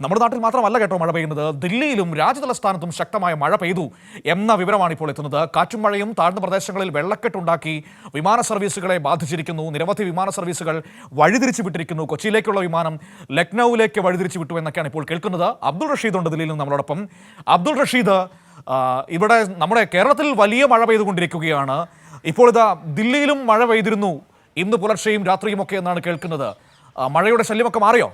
നമ്മുടെ നാട്ടിൽ മാത്രമല്ല കേട്ടോ മഴ പെയ്യുന്നത്. ദില്ലിയിലും രാജ്യതലസ്ഥാനത്തും ശക്തമായ മഴ പെയ്തു എന്ന വിവരമാണ് ഇപ്പോൾ എത്തുന്നത്. കാറ്റും മഴയും താഴ്ന്ന പ്രദേശങ്ങളിൽ വെള്ളക്കെട്ടുണ്ടാക്കി വിമാന സർവീസുകളെ ബാധിച്ചിരിക്കുന്നു. നിരവധി വിമാന സർവീസുകൾ വഴിതിരിച്ചു വിട്ടിരിക്കുന്നു. കൊച്ചിയിലേക്കുള്ള വിമാനം ലക്നൌവിലേക്ക് വഴിതിരിച്ചു വിട്ടു എന്നൊക്കെയാണ് ഇപ്പോൾ കേൾക്കുന്നത്. അബ്ദുൾ റഷീദ് ഉണ്ട് ദില്ലിയിൽ നിന്ന് നമ്മളോടൊപ്പം. അബ്ദുൾ റഷീദ് ഇവിടെ നമ്മുടെ കേരളത്തിൽ വലിയ മഴ പെയ്തുകൊണ്ടിരിക്കുകയാണ്. ഇപ്പോൾ ഇതാ ദില്ലിയിലും മഴ പെയ്തിരുന്നു. ഇന്ന് പുലർച്ചെയും രാത്രിയുമൊക്കെ എന്നാണ് കേൾക്കുന്നത്. മഴയുടെ ശല്യമൊക്കെ മാറിയോ?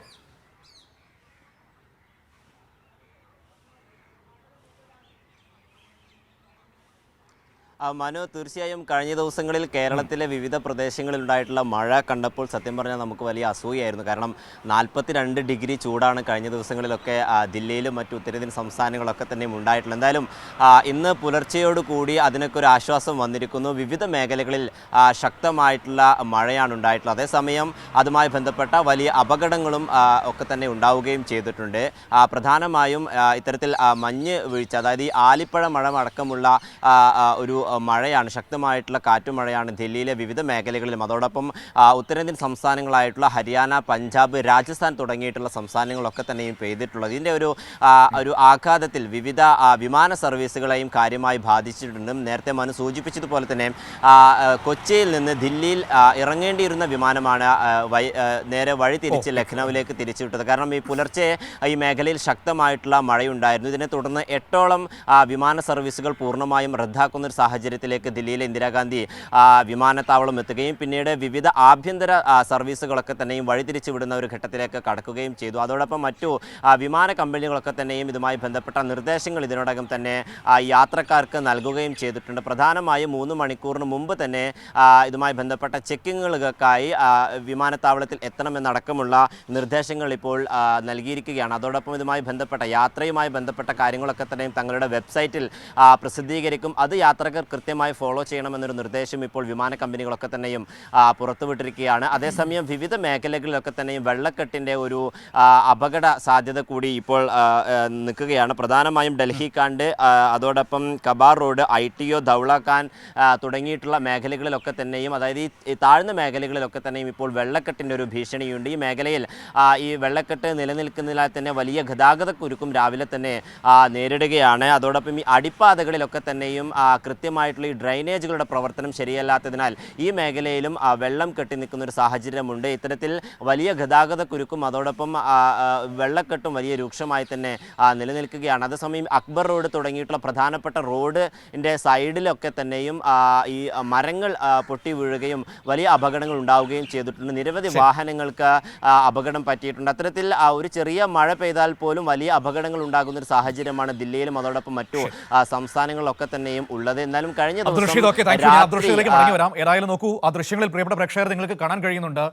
മനു തീർച്ചയായും കഴിഞ്ഞ ദിവസങ്ങളിൽ കേരളത്തിലെ വിവിധ പ്രദേശങ്ങളിൽ ഉണ്ടായിട്ടുള്ള മഴ കണ്ടപ്പോൾ സത്യം പറഞ്ഞാൽ നമുക്ക് വലിയ അസൂയായിരുന്നു കാരണം നാൽപ്പത്തിരണ്ട് ഡിഗ്രി ചൂടാണ് കഴിഞ്ഞ ദിവസങ്ങളിലൊക്കെ ദില്ലിയിലും മറ്റു ഉത്തരേന്ത്യൻ സംസ്ഥാനങ്ങളൊക്കെ തന്നെയും ഉണ്ടായിട്ടുള്ളത്. എന്തായാലും ഇന്ന് പുലർച്ചയോട് കൂടി അതിനൊക്കെ ഒരു ആശ്വാസം വന്നിരിക്കുന്നു. വിവിധ മേഖലകളിൽ ശക്തമായിട്ടുള്ള മഴയാണ് ഉണ്ടായിട്ടുള്ളത്. അതേസമയം അതുമായി ബന്ധപ്പെട്ട വലിയ അപകടങ്ങളും ഒക്കെ തന്നെ ഉണ്ടാവുകയും ചെയ്തിട്ടുണ്ട്. പ്രധാനമായും ഇത്തരത്തിൽ മഞ്ഞ് വീഴ്ച അതായത് ഈ ആലിപ്പഴ മഴ അടക്കമുള്ള ഒരു മഴയാണ് ശക്തമായിട്ടുള്ള കാറ്റും മഴയാണ് ദില്ലിയിലെ വിവിധ മേഖലകളിലും. അതോടൊപ്പം ഉത്തരേന്ത്യൻ സംസ്ഥാനങ്ങളായിട്ടുള്ള ഹരിയാന പഞ്ചാബ് രാജസ്ഥാൻ തുടങ്ങിയിട്ടുള്ള സംസ്ഥാനങ്ങളൊക്കെ തന്നെയും പെയ്തിട്ടുള്ളത്. ഇതിന്റെ ഒരു ഒരു ആഘാതത്തിൽ വിവിധ വിമാന സർവീസുകളെയും കാര്യമായി ബാധിച്ചിട്ടുണ്ട് നേരത്തെ മനു സൂചിപ്പിച്ചതുപോലെ തന്നെ കൊച്ചിയിൽ നിന്ന് ദില്ലിയിൽ ഇറങ്ങേണ്ടിയിരുന്ന വിമാനമാണ് നേരെ വഴി തിരിച്ച് ലഖ്നൌവിലേക്ക് തിരിച്ചുവിട്ടത് കാരണം ഈ പുലർച്ചെ ഈ മേഖലയിൽ ശക്തമായിട്ടുള്ള മഴയുണ്ടായിരുന്നു. ഇതിനെ തുടർന്ന് എട്ടോളം വിമാന സർവീസുകൾ പൂർണമായും റദ്ദാക്കുന്ന ഒരു സാഹചര്യത്തിലേക്ക് ദില്ലിയിലെ ഇന്ദിരാഗാന്ധി വിമാനത്താവളം എത്തുകയും പിന്നീട് വിവിധ ആഭ്യന്തര സർവീസുകളൊക്കെ തന്നെയും വഴിതിരിച്ചു വിടുന്ന ഒരു ഘട്ടത്തിലേക്ക് കടക്കുകയും ചെയ്തു. അതോടൊപ്പം മറ്റു വിമാന കമ്പനികളൊക്കെ തന്നെയും ഇതുമായി ബന്ധപ്പെട്ട നിർദ്ദേശങ്ങൾ ഇതിനോടകം തന്നെ യാത്രക്കാർക്ക് നൽകുകയും ചെയ്തിട്ടുണ്ട്. പ്രധാനമായും മൂന്ന് മണിക്കൂറിന് മുമ്പ് തന്നെ ഇതുമായി ബന്ധപ്പെട്ട ചെക്കിങ്ങുകൾക്കായി വിമാനത്താവളത്തിൽ എത്തണമെന്നടക്കമുള്ള നിർദ്ദേശങ്ങൾ ഇപ്പോൾ നൽകിയിരിക്കുകയാണ്. അതോടൊപ്പം ഇതുമായി ബന്ധപ്പെട്ട യാത്രയുമായി ബന്ധപ്പെട്ട കാര്യങ്ങളൊക്കെ തന്നെയും തങ്ങളുടെ വെബ്സൈറ്റിൽ പ്രസിദ്ധീകരിക്കും. അത് യാത്രക്കാർ കൃത്യമായി ഫോളോ ചെയ്യണമെന്നൊരു നിർദ്ദേശം ഇപ്പോൾ വിമാന കമ്പനികളൊക്കെ തന്നെയും പുറത്തുവിട്ടിരിക്കുകയാണ്. അതേസമയം വിവിധ മേഖലകളിലൊക്കെ തന്നെയും വെള്ളക്കെട്ടിന്റെ ഒരു അപകട സാധ്യത കൂടി ഇപ്പോൾ നിൽക്കുകയാണ്. പ്രധാനമായും ഡൽഹി കാണ്ട് അതോടൊപ്പം കബാർ road I T O Dhaula Kuan തുടങ്ങിയിട്ടുള്ള മേഖലകളിലൊക്കെ തന്നെയും അതായത് ഈ താഴ്ന്ന മേഖലകളിലൊക്കെ തന്നെയും ഇപ്പോൾ വെള്ളക്കെട്ടിന്റെ ഒരു ഭീഷണിയുണ്ട്. ഈ മേഖലയിൽ ഈ വെള്ളക്കെട്ട് നിലനിൽക്കുന്നതിനാൽ തന്നെ വലിയ ഗതാഗത കുരുക്കും രാവിലെ തന്നെ നേരിടുകയാണ്. അതോടൊപ്പം ഈ അടിപ്പാതകളിലൊക്കെ തന്നെയും ആ, കൃത്യമായിട്ടുള്ള ഈ ഡ്രൈനേജുകളുടെ പ്രവർത്തനം ശരിയല്ലാത്തതിനാൽ ഈ മേഖലയിലും വെള്ളം കെട്ടി നിൽക്കുന്ന ഒരു സാഹചര്യമുണ്ട്. ഇത്തരത്തിൽ വലിയ ഗതാഗത കുരുക്കും അതോടൊപ്പം വെള്ളക്കെട്ടും വലിയ രൂക്ഷമായി തന്നെ നിലനിൽക്കുകയാണ്. അതേസമയം അക്ബർ റോഡ് തുടങ്ങിയിട്ടുള്ള പ്രധാനപ്പെട്ട റോഡിന്റെ സൈഡിലൊക്കെ തന്നെയും ഈ മരങ്ങൾ പൊട്ടി വീഴുകയും വലിയ അപകടങ്ങൾ ഉണ്ടാവുകയും ചെയ്തിട്ടുണ്ട്. നിരവധി വാഹനങ്ങൾക്ക് അപകടം പറ്റിയിട്ടുണ്ട്. അത്തരത്തിൽ ഒരു ചെറിയ മഴ പെയ്താൽ പോലും വലിയ അപകടങ്ങൾ ഉണ്ടാകുന്ന ഒരു സാഹചര്യമാണ് ദില്ലിയിലും അതോടൊപ്പം മറ്റു സംസ്ഥാനങ്ങളിലൊക്കെ തന്നെയും ഉള്ളത്. എന്നാലും കഴിഞ്ഞ അബ്ദുൾ ദിവസം ഏതായാലും നോക്കൂ ആ ദൃശ്യങ്ങളിൽ പ്രിയപ്പെട്ട പ്രേക്ഷകർ നിങ്ങൾക്ക് കാണാൻ കഴിയുന്നുണ്ട്.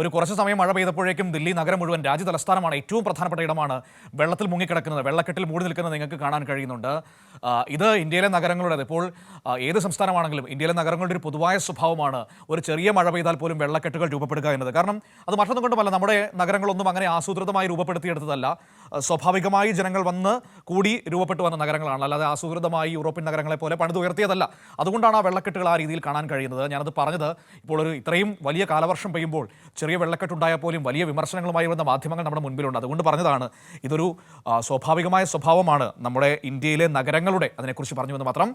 ഒരു കുറച്ച് സമയം മഴ പെയ്തപ്പോഴേക്കും ദില്ലി നഗരം മുഴുവൻ രാജ്യ തലസ്ഥാനമാണ്. ഏറ്റവും പ്രധാനപ്പെട്ട ഇടമാണ് വെള്ളത്തിൽ മുങ്ങിക്കിടക്കുന്നത്. വെള്ളക്കെട്ടിൽ മൂടി നിൽക്കുന്നത് നിങ്ങൾക്ക് കാണാൻ കഴിയുന്നുണ്ട്. ഇത് ഇന്ത്യയിലെ നഗരങ്ങളുടെ ഇപ്പോൾ ഏത് സംസ്ഥാനമാണെങ്കിലും ഇന്ത്യയിലെ നഗരങ്ങളുടെ ഒരു പൊതുവായ സ്വഭാവമാണ് ഒരു ചെറിയ മഴ പെയ്താൽ പോലും വെള്ളക്കെട്ടുകൾ രൂപപ്പെടുക എന്നത്. കാരണം അത് മറ്റൊന്നും കൊണ്ടുമല്ല. നമ്മുടെ നഗരങ്ങളൊന്നും അങ്ങനെ ആസൂത്രിതമായി രൂപപ്പെടുത്തിയെടുത്തതല്ല. സ്വാഭാവികമായി ജനങ്ങൾ വന്ന് കൂടി രൂപപ്പെട്ടു വന്ന നഗരങ്ങളാണ്. അല്ലാതെ ആസൂത്രിതമായി യൂറോപ്യൻ നഗരങ്ങളെ പോലെ പണിതുയർത്തിയതല്ല അതുകൊണ്ടാണ് ആ വെള്ളക്കെട്ടുകൾ ആ രീതിയിൽ കാണാൻ കഴിയുന്നത്. ഞാനത് പറഞ്ഞത് ഇപ്പോൾ ഒരു ഇത്രയും വലിയ കാലവർഷം പെയ്യുമ്പോൾ ചെറിയ വെള്ളക്കെട്ടുണ്ടായാൽ പോലും വലിയ വിമർശനങ്ങളുമായി വന്ന മാധ്യമങ്ങൾ നമ്മുടെ മുൻപിലുണ്ട്. അതുകൊണ്ട് പറഞ്ഞതാണ് ഇതൊരു സ്വാഭാവികമായ സ്വഭാവമാണ് നമ്മുടെ ഇന്ത്യയിലെ നഗരങ്ങളുടെ അതിനെക്കുറിച്ച് പറഞ്ഞു എന്ന് മാത്രം.